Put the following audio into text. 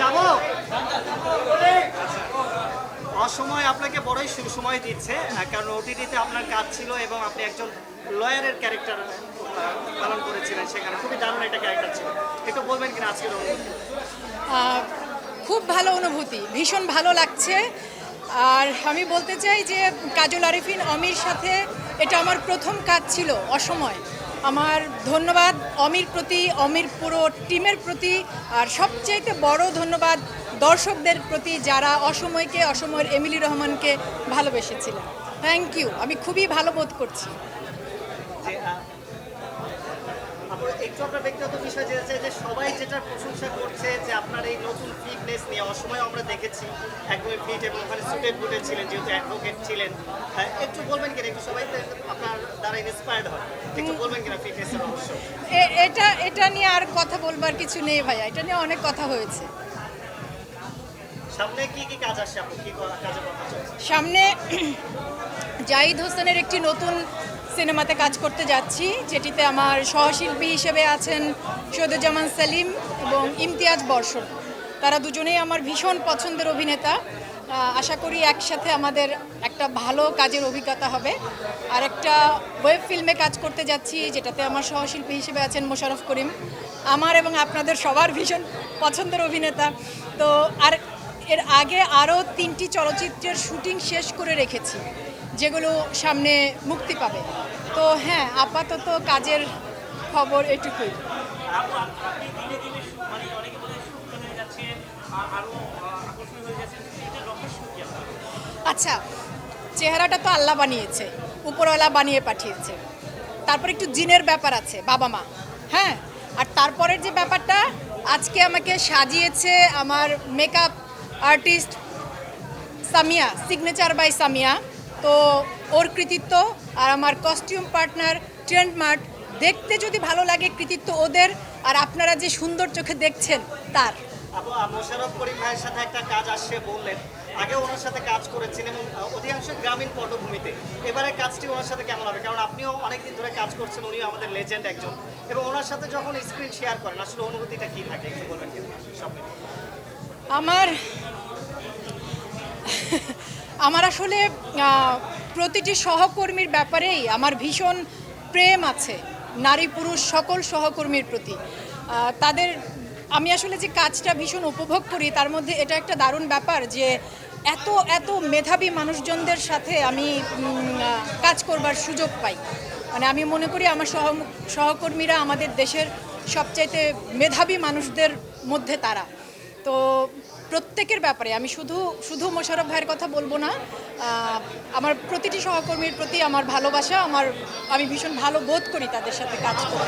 যাব? অসময় আপনাকে বড়ই সময় দিচ্ছে কারণ ওটিটিতে আপনার কাজ ছিল এবং আপনি একজন লয়ারের ক্যারেক্টার পালন করেছিলেন সেখানে। খুবই দারুণ একটা ক্যারেক্টার ছিল। একটু বলবেন কিনা আজকের খুব ভালো অনুভূতি, ভীষণ ভালো লাগছে। আর আমি বলতে চাই যে কাজল আরিফিন, অমির সাথে এটা আমার প্রথম কাজ ছিল অসময়। আমার ধন্যবাদ। অমির প্রতি অমির পুরো টিমের প্রতি আর সবচাইতে বড় ধন্যবাদ দর্শকদের প্রতি যারা অসময়কে অসময়ের এমিলি রহমানকে ভালোবেসেছিলেন। থ্যাংক ইউ আমি খুবই ভালো বোধ করছি। একটু আপনার ব্যক্তিগত বিষয় যে সবাই যেটা প্রশংসা করছে যে আপনার এই নতুন ফিটনেস নিয়ে আমরা দেখেছি ছিলেন যেহেতু ছিলেন। আহ, একটু বলবেন কিনা একটু সবাই? ইন্সপায়ার্ড হয়। একটু বলবেন কিনা ফিটনেসের অবশ্য এ- এটা এটা নিয়ে আর কথা বলবার কিছু নেই ভাইয়া এটা নিয়ে অনেক কথা হয়েছে। সামনে কি কি কাজ আসছে আপনি কি কাজে কথা সামনে জাহিদ হোসেনের একটি নতুন সিনেমাতে কাজ করতে যাচ্ছি যেটিতে আমার সহশিল্পী হিসেবে আছেন সৈয়দুজ্জামান সেলিম এবং ইমতিয়াজ বর্ষণ। তারা দুজনেই আমার ভীষণ পছন্দের অভিনেতা। আশা করি একসাথে আমাদের একটা ভালো কাজের অভিজ্ঞতা হবে। আর একটা ওয়েব ফিল্মে কাজ করতে যাচ্ছি, যেটাতে আমার সহশিল্পী হিসেবে আছেন মোশারফ করিম। আমার এবং আপনাদের সবার ভীষণ পছন্দের অভিনেতা। তো আর এর আগে আরও তিনটি চলচ্চিত্রের শুটিং শেষ করে রেখেছি, যেগুলো সামনে মুক্তি পাবে। তো হ্যাঁ আপাতত কাজের খবর এটুকুই। আচ্ছা চেহারাটা তো আল্লাহ বানিয়েছে, উপরওয়ালা বানিয়ে পাঠিয়েছে। তারপর একটু জিনের ব্যাপার আছে, বাবা মা। হ্যাঁ আর তারপরের যে ব্যাপারটা, আজকে আমাকে সাজিয়েছে আমার makeup artist Samia signature by Samia. তো ওর কৃতিত্ব আর আমার কস্টিউম পার্টনার ট্রেন্ড মার্ট দেখতে যদি ভালো লাগে কৃতিত্ব ওদের, আর আপনারা যে সুন্দর চোখে দেখছেন তার। আহ, করিম ভাইয়ের সাথে একটা কাজ আসছে বললেন। আগে ওনার সাথে কাজ করেছেন এবং অধিকাংশ গ্রামীণ পটভূমিতে। এবারে কাজটি ওনার সাথে কেমন হবে? কারণ আপনিও অনেকদিন ধরে কাজ করছেন উনিও আমাদের লেজেন্ড একজন। এবং ওনার সাথে যখন স্ক্রিন শেয়ার করেন আসলে অনুভূতিটা কি থাকে? একটু বলবেন। আমার আমার আসলে প্রতিটি সহকর্মীর ব্যাপারেই আমার ভীষণ প্রেম আছে। নারী পুরুষ সকল সহকর্মীর প্রতি। তাদের আমি আসলে যে কাজটা ভীষণ উপভোগ করি, তার মধ্যে এটা একটা দারুণ ব্যাপার যে এত এত মেধাবী মানুষজনদের সাথে আমি কাজ করবার সুযোগ পাই। মানে আমি মনে করি আমার সহ, সহকর্মীরা আমাদের দেশের সবচাইতে মেধাবী মানুষদের মধ্যে তারা। তো প্রত্যেকের ব্যাপারে আমি শুধু শুধু মোশারফ ভাইয়ের কথা বলব না আমার প্রতিটি সহকর্মীর প্রতি আমার ভালোবাসা, আমার, আমি ভীষণ ভালো বোধ করি তাদের সাথে কাজ করে